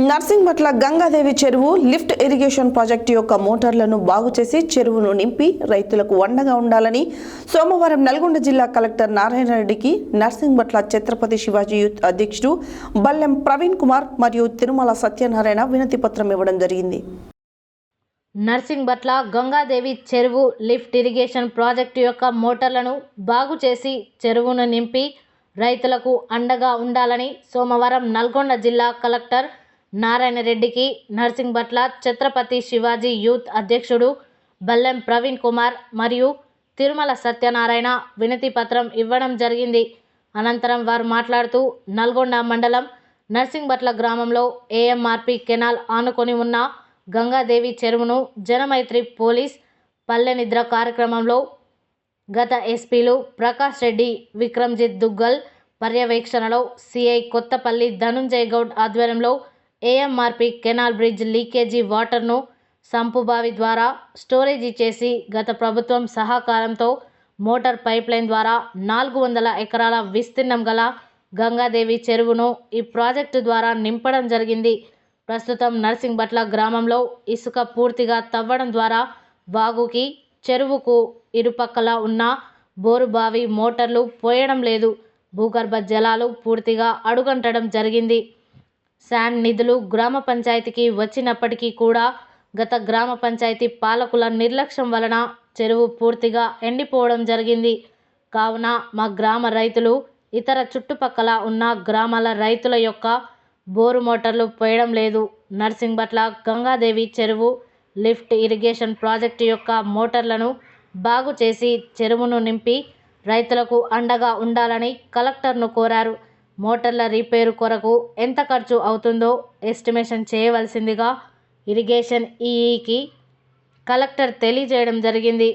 నర్సింగ్పట్ల గంగాదేవి చెరువు lift irrigation project యొక్క మోటార్లను బాగు చేసి చెరువును నింపి రైతులకు అండగా ఉండాలని సోమవారం నల్గొండ జిల్లా కలెక్టర్ నారాయణ రెడ్డికి నర్సింగ్పట్ల ఛత్రపతి శివాజీ యూత్ అధ్యక్షుడు బల్లెం ప్రవీణ్ కుమార్ మరియు తిరుమల సత్యనారాయణ వినతి పత్రం ఇవ్వడం జరిగింది. నర్సింగ్పట్ల గంగాదేవి చెరువు లిఫ్ట్ ఇరిగేషన్ ప్రాజెక్టు యొక్క మోటార్లను బాగు చేసి చెరువును నింపి రైతులకు అండగా ఉండాలని సోమవారం నల్గొండ జిల్లా కలెక్టర్ నారాయణ రెడ్డికి నర్సింగ్ భట్ల ఛత్రపతి శివాజీ యూత్ అధ్యక్షుడు బల్లెం ప్రవీణ్ కుమార్ మరియు తిరుమల సత్యనారాయణ వినతి పత్రం ఇవ్వడం జరిగింది. అనంతరం వారు మాట్లాడుతూ నల్గొండ మండలం నర్సింగ్భట్ల గ్రామంలో ఏఎంఆర్పి కెనాల్ ఆనుకొని ఉన్న గంగాదేవి చెరువును జనమైత్రి పోలీస్ పల్లె నిద్ర కార్యక్రమంలో గత ఎస్పీలు ప్రకాష్ రెడ్డి విక్రమ్జిత్ దుగ్గల్ పర్యవేక్షణలో సిఐ కొత్తపల్లి ధనుంజయ్ గౌడ్ ఆధ్వర్యంలో ఏఎంఆర్పి కెనాల్ బ్రిడ్జ్ లీకేజీ వాటర్ను సంపుబావి ద్వారా స్టోరేజీ చేసి గత ప్రభుత్వం సహకారంతో మోటార్ పైప్లైన్ ద్వారా నాలుగు వందల ఎకరాల విస్తీర్ణం గల గంగాదేవి చెరువును ఈ ప్రాజెక్టు ద్వారా నింపడం జరిగింది. ప్రస్తుతం నర్సింగ్బట్ల గ్రామంలో ఇసుక పూర్తిగా తవ్వడం ద్వారా వాగుకి చెరువుకు ఇరుపక్కల ఉన్న బోరుబావి మోటార్లు పోయడం లేదు. భూగర్భ జలాలు పూర్తిగా అడుగంటడం జరిగింది. శాండ్ నిధులు గ్రామ పంచాయతీకి వచ్చినప్పటికీ కూడా గత గ్రామ పంచాయతీ పాలకుల నిర్లక్ష్యం వలన చెరువు పూర్తిగా ఎండిపోవడం జరిగింది. కావున మా గ్రామ రైతులు ఇతర చుట్టుపక్కల ఉన్న గ్రామాల రైతుల యొక్క బోరు మోటార్లు పోయడం లేదు. నర్సింగ్బట్ల గంగాదేవి చెరువు లిఫ్ట్ ఇరిగేషన్ ప్రాజెక్టు యొక్క మోటార్లను బాగు చేసి చెరువును నింపి రైతులకు అండగా ఉండాలని కలెక్టర్ను కోరారు. మోటార్ల రిపేరు కొరకు ఎంత ఖర్చు అవుతుందో ఎస్టిమేషన్ చేయవలసిందిగా ఇరిగేషన్ ఈఈకి కలెక్టర్ తెలియజేయడం జరిగింది.